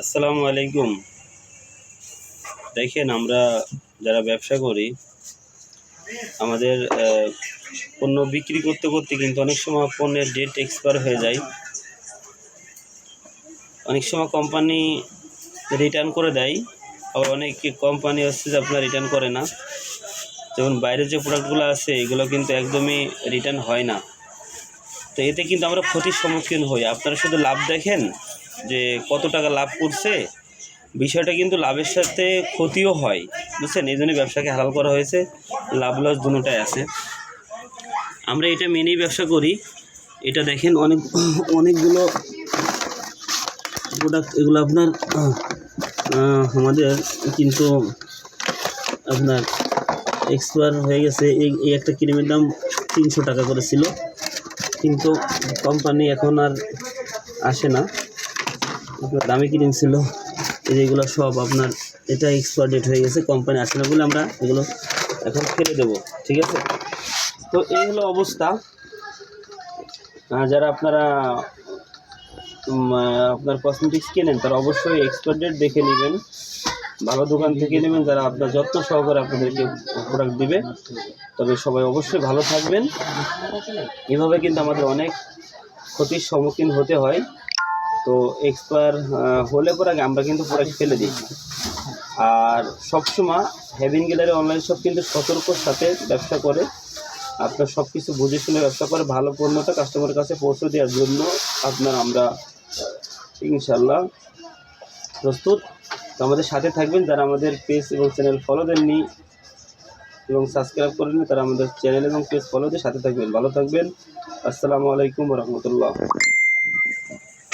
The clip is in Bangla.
আসসালামু আলাইকুম। দেখেন, আমরা যারা ব্যবসা করি, আমাদের পণ্য বিক্রি করতে করতে কিন্তু অনেক সময় পণ্যের ডেট এক্সপায়ার হয়ে যায়। অনেক সময় কোম্পানি রিটার্ন করে দেয়, আবার অনেক কোম্পানি হচ্ছে যে আপনার রিটার্ন করে না। যেমন বাইরের যে প্রোডাক্টগুলো আছে, এগুলো কিন্তু একদমই রিটার্ন হয় না। তো এতে কিন্তু আমরা ক্ষতির সম্মুখীন হই। আপনারা শুধু লাভ দেখেন যে কত টাকা লাভ করছে, বিষয়টা কিন্তু লাভের সাথে ক্ষতিও হয়, বুঝছেন? এই জন্য ব্যবসাকে হালাল করা হয়েছে, লাভ লস দুটোটাই আছে। আমরা এটা মেনেই ব্যবসা করি। এটা দেখেন অনেক, অনেকগুলো প্রোডাক্ট এগুলো আপনার আমাদের কিন্তু আপনার এক্সপায়ার হয়ে গেছে। এই এই একটা ক্রিমের দাম তিনশো টাকা করে ছিল। কিন্তু কোম্পানি এখন আর আসে না। আপনার দামি ক্রিম ছিল, এই যে সব আপনার এটা এক্সপায়ার ডেট হয়ে গেছে কোম্পানি আসে না বলে আমরা এগুলো এখন ফেলে দেবো, ঠিক আছে? তো এই হলো অবস্থা। যারা আপনারা আপনার কসমেটিক্স কেনেন, তারা অবশ্যই এক্সপায়ার ডেট দেখে নেবেন। ভালো দোকান থেকে নেবেন, যারা আপনার যত্ন সহকারে আপনাদেরকে প্রোডাক্ট দিবে, তবে সবাই অবশ্যই ভালো থাকবেন। এভাবে কিন্তু আমাদের অনেক ক্ষতির সম্মুখীন হতে হয়। তো এক্সপায়ার হলে পরে আগে আমরা কিন্তু প্রোডাক্ট ফেলে দিই। আর সবসময় হেভিন গ্যালারি অনলাইন শপ কিন্তু সতর্কর সাথে ব্যবসা করে। আপনার সব কিছু বুঝে শুনে ব্যবসা করে, ভালো পণ্যটা কাস্টমারের কাছে পৌঁছে দেওয়ার জন্য আপনার আমরা ইনশাল্লাহ প্রস্তুত। তো আমাদের সাথে থাকবেন যারা আমাদের পেজ এবং চ্যানেল ফলো দেননি এবং সাবস্ক্রাইব করেননি তারা আমাদের চ্যানেল এবং পেজ ফলো দিয়ে সাথে থাকবেন। ভালো থাকবেন। আসসালামু আলাইকুম রহমতুল্লাহ।